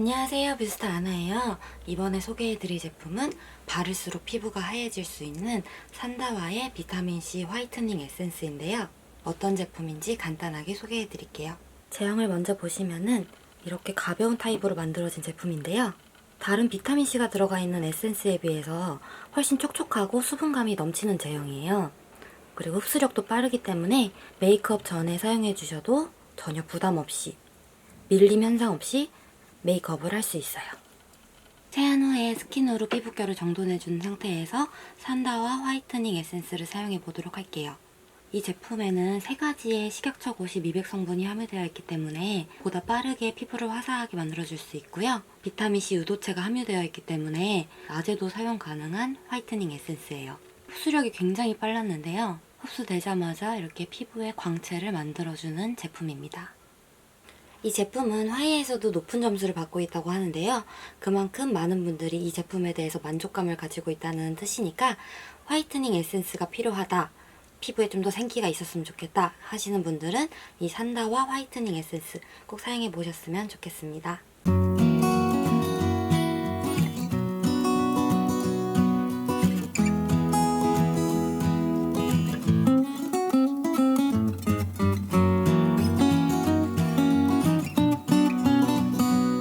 안녕하세요. 뷰스타 아나예요. 이번에 소개해드릴 제품은 바를수록 피부가 하얘질 수 있는 산다와의 비타민C 화이트닝 에센스인데요. 어떤 제품인지 간단하게 소개해드릴게요. 제형을 먼저 보시면은 이렇게 가벼운 타입으로 만들어진 제품인데요. 다른 비타민C가 들어가 있는 에센스에 비해서 훨씬 촉촉하고 수분감이 넘치는 제형이에요. 그리고 흡수력도 빠르기 때문에 메이크업 전에 사용해 주셔도 전혀 부담 없이 밀림 현상 없이 메이크업을 할 수 있어요. 세안 후에 스킨으로 피부결을 정돈해준 상태에서 산다와 화이트닝 에센스를 사용해 보도록 할게요. 이 제품에는 세 가지의 식약처 고시 미백 성분이 함유되어 있기 때문에 보다 빠르게 피부를 화사하게 만들어줄 수 있고요. 비타민C 유도체가 함유되어 있기 때문에 낮에도 사용 가능한 화이트닝 에센스예요. 흡수력이 굉장히 빨랐는데요. 흡수되자마자 이렇게 피부에 광채를 만들어주는 제품입니다. 이 제품은 화이에서도 높은 점수를 받고 있다고 하는데요. 그만큼 많은 분들이 이 제품에 대해서 만족감을 가지고 있다는 뜻이니까 화이트닝 에센스가 필요하다. 피부에 좀 더 생기가 있었으면 좋겠다 하시는 분들은 이 산다와 화이트닝 에센스 꼭 사용해 보셨으면 좋겠습니다.